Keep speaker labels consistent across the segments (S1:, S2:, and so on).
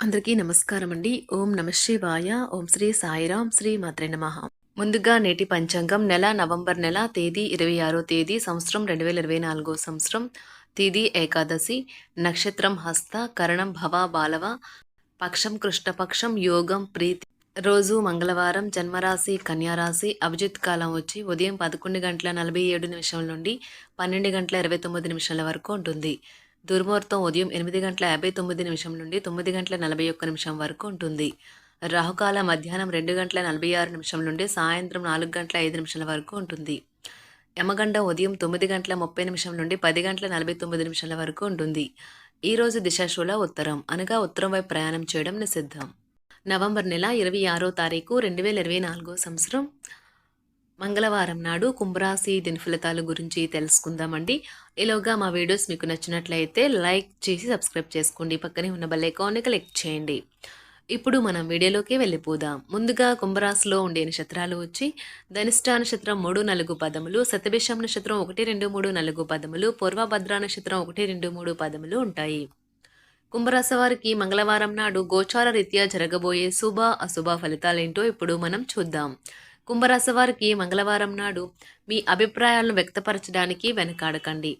S1: అందరికీ నమస్కారం అండి ఓం నమ శివాయ. ఓం శ్రీ సాయిరాం. శ్రీ మాత్రే నమ. ముందుగా నేటి పంచాంగం నెల నవంబర్ నెల తేదీ ఇరవై ఆరో తేదీ సంవత్సరం రెండు వేల ఇరవై నాలుగో సంవత్సరం. తేదీ ఏకాదశి. నక్షత్రం హస్త కరణం భవ బాలవ పక్షం కృష్ణపక్షం యోగం ప్రీతి. రోజు మంగళవారం జన్మరాశి కన్యారాశి అభిజిత్ కాలం వచ్చి ఉదయం పదకొండు గంటల నలభై ఏడు నిమిషాల నుండి పన్నెండు గంటల ఇరవై తొమ్మిది నిమిషాల వరకు ఉంటుంది. దుర్ముహూర్తం ఉదయం ఎనిమిది గంటల యాభై తొమ్మిది నిమిషం నుండి తొమ్మిది గంటల నలభై ఒక్క నిమిషం వరకు ఉంటుంది. రాహుకాల మధ్యాహ్నం రెండు గంటల నలభై ఆరు నిమిషం నుండి సాయంత్రం నాలుగు గంటల ఐదు నిమిషాల వరకు ఉంటుంది. యమగండ ఉదయం తొమ్మిది గంటల ముప్పై నిమిషం నుండి పది గంటల నలభై తొమ్మిది నిమిషాల వరకు ఉంటుంది. ఈ రోజు దిశాశూల ఉత్తరం. అనగా ఉత్తరం వైపు ప్రయాణం చేయడం నిషిద్ధం. నవంబర్ నెల ఇరవై ఆరో తారీఖు రెండు వేల ఇరవై నాలుగో సంవత్సరం. మంగళవారం నాడు కుంభరాశి దిన ఫలితాల గురించి తెలుసుకుందామండి. ఈలోగా మా వీడియోస్ మీకు నచ్చినట్లయితే లైక్ చేసి సబ్స్క్రైబ్ చేసుకోండి. పక్కనే ఉన్న బెల్ ఐకాన్ని క్లిక్ చేయండి. ఇప్పుడు మనం వీడియోలోకి వెళ్ళిపోదాం. ముందుగా కుంభరాశిలో ఉండే నక్షత్రాలు వచ్చి ధనిష్ట నక్షత్రం మూడు నలుగు పదములు సతభిషం నక్షత్రం ఒకటి రెండు మూడు నలుగు పదములు పూర్వభద్ర నక్షత్రం ఒకటి రెండు మూడు పదములు ఉంటాయి. కుంభరాశి వారికి మంగళవారం నాడు గోచార రీత్యా జరగబోయే శుభ అశుభ ఫలితాలేంటో ఇప్పుడు మనం చూద్దాం. కుంభరాశి వారికి మంగళవారం నాడు మీ అభిప్రాయాలను వ్యక్తపరచడానికి వెనకాడకండి.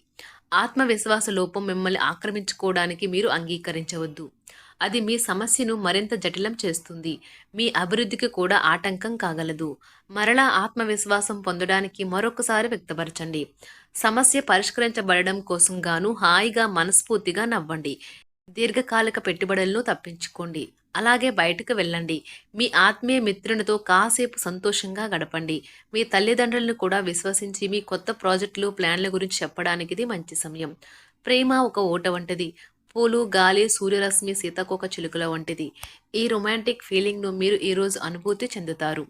S1: ఆత్మవిశ్వాస లోపం మిమ్మల్ని ఆక్రమించుకోవడానికి మీరు అంగీకరించవద్దు. అది మీ సమస్యను మరింత జటిలం చేస్తుంది. మీ అభివృద్ధికి కూడా ఆటంకం కాగలదు. మరలా ఆత్మవిశ్వాసం పొందడానికి మరొకసారి వ్యక్తపరచండి. సమస్య పరిష్కరించబడడం కోసం గాను హాయిగా మనస్ఫూర్తిగా నవ్వండి. దీర్ఘకాలిక పెట్టుబడులను తప్పించుకోండి. అలాగే బయటకు వెళ్ళండి. మీ ఆత్మీయ మిత్రునితో కాసేపు సంతోషంగా గడపండి. మీ తల్లిదండ్రులను కూడా విశ్వసించి మీ కొత్త ప్రాజెక్టులు ప్లాన్ల గురించి చెప్పడానికి ఇది మంచి సమయం. ప్రేమ ఒక ఓట వంటిది. పూలు గాలి సూర్యరశ్మి సీతాకోక చిలుకల వంటిది. ఈ రొమాంటిక్ ఫీలింగ్ను మీరు ఈరోజు అనుభూతి చెందుతారు.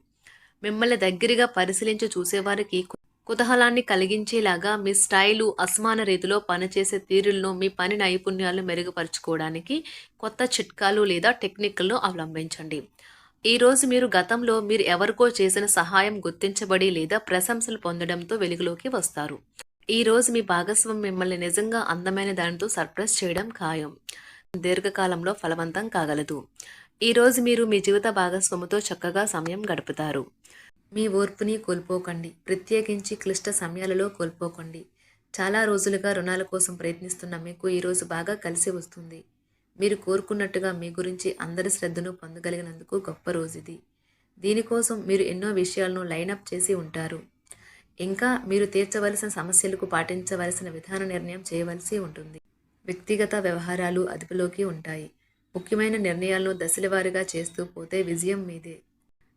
S1: మిమ్మల్ని దగ్గరగా పరిశీలించి చూసేవారికి కుతూహలాన్ని కలిగించేలాగా మీ స్టైలు అసమాన రీతిలో పనిచేసే తీరులను మీ పని నైపుణ్యాలను మెరుగుపరుచుకోవడానికి కొత్త చిట్కాలు లేదా టెక్నిక్లను అవలంబించండి. ఈరోజు మీరు గతంలో మీరు ఎవరికో చేసిన సహాయం గుర్తించబడి లేదా ప్రశంసలు పొందడంతో వెలుగులోకి వస్తారు. ఈరోజు మీ భాగస్వామి మిమ్మల్ని నిజంగా అందమైన దానితో సర్ప్రైజ్ చేయడం ఖాయం. దీర్ఘకాలంలో ఫలవంతం కాగలదు. ఈరోజు మీరు మీ జీవిత భాగస్వామితో చక్కగా సమయం గడుపుతారు. మీ ఓర్పుని కోల్పోకండి. ప్రత్యేకించి క్లిష్ట సమయాలలో కోల్పోకండి. చాలా రోజులుగా రుణాల కోసం ప్రయత్నిస్తున్న మీకు ఈరోజు బాగా కలిసి వస్తుంది. మీరు కోరుకున్నట్టుగా మీ గురించి అందరి శ్రద్ధను పొందగలిగినందుకు గొప్ప రోజు ఇది దీనికోసం మీరు ఎన్నో విషయాలను లైనప్ చేసి ఉంటారు. ఇంకా మీరు తీర్చవలసిన సమస్యలకు పాటించవలసిన విధాన నిర్ణయం చేయవలసి ఉంటుంది. వ్యక్తిగత వ్యవహారాలు అదుపులోకి ఉంటాయి. ముఖ్యమైన నిర్ణయాలను దశలవారీగా చేస్తూ పోతే విజయం మీదే.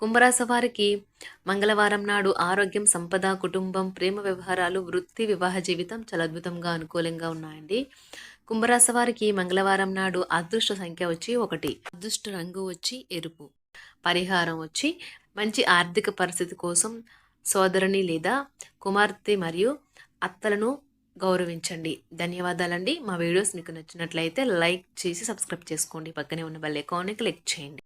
S1: కుంభరాశి వారికి మంగళవారం నాడు ఆరోగ్యం సంపద కుటుంబం ప్రేమ వ్యవహారాలు వృత్తి వివాహ జీవితం చాలా అద్భుతంగా అనుకూలంగా ఉన్నాయండి. కుంభరాశి వారికి మంగళవారం నాడు అదృష్ట సంఖ్య వచ్చి ఒకటి. అదృష్ట రంగు వచ్చి ఎరుపు. పరిహారం వచ్చి మంచి ఆర్థిక పరిస్థితి కోసం సోదరుని లేదా కుమార్తె మరియు అత్తలను గౌరవించండి. ధన్యవాదాలండి. మా వీడియోస్ మీకు నచ్చినట్లయితే లైక్ చేసి సబ్స్క్రైబ్ చేసుకోండి. పక్కనే ఉన్న బెల్ ఐకాన్ని క్లిక్ చేయండి.